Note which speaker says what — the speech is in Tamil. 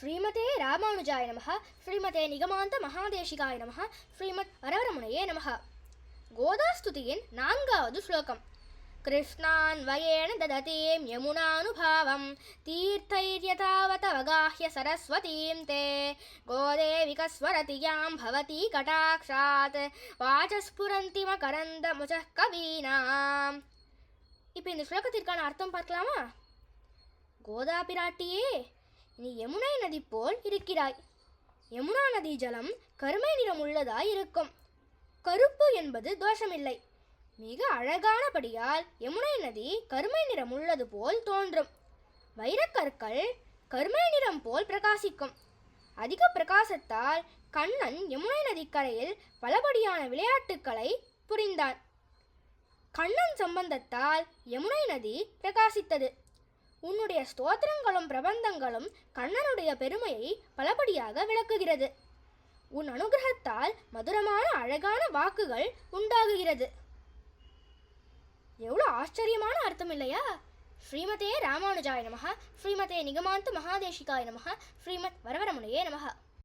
Speaker 1: ஸ்ரீமதே ராமானுஜாய நமக ஸ்ரீமதே நிகமாந்த மகாதேஷிகாய நமக ஸ்ரீமத் அரவரமுனையே நமக கோதாஸ்துதியின் நான்காவது ஸ்லோகம். கிருஷ்ணான்வயேன தததீம் யமுனானுபாவம் தீர்த்தைர்யதாவதவகாஹ்ய சரஸ்வதீம் தே. கோதேவிகஸ்வரதியாம் பவதி கடாக்ஷாத் வாசஸ்புரந்தி மகரந்த முஜக் கவீனாம் இப்போ இந்த ஸ்லோகத்திற்கான அர்த்தம் பார்க்கலாமா? கோதா பிராட்டியே நீ யமுனை நதி போல் இருக்கிறாய். யமுனா நதி ஜலம் கருமை நிறம் உள்ளதாய் இருக்கும் கருப்பு என்பது தோஷமில்லை. மிக அழகானபடியால் யமுனை நதி கருமை நிறம் உள்ளது போல் தோன்றும். வைரக்கற்கள் கருமை நிறம் போல் பிரகாசிக்கும். அதிக பிரகாசத்தால் கண்ணன் யமுனை நதிக்கரையில் பலபடியான விளையாட்டுக்களை புரிந்தான். கண்ணன் சம்பந்தத்தால் யமுனை நதி பிரகாசித்தது. உன்னுடைய ஸ்தோத்திரங்களும் பிரபந்தங்களும் கண்ணனுடைய பெருமையை பலபடியாக விளக்குகிறது. உன் அனுகிரகத்தால் மதுரமான அழகான வாக்குகள் உண்டாகுகிறது. எவ்வளோ ஆச்சரியமான அர்த்தம் இல்லையா? ஸ்ரீமதே ராமானுஜாய நமக ஸ்ரீமதே நிகமாந்த மகாதேஷிகாய நமக ஸ்ரீமத் வரவரமுனையே நமக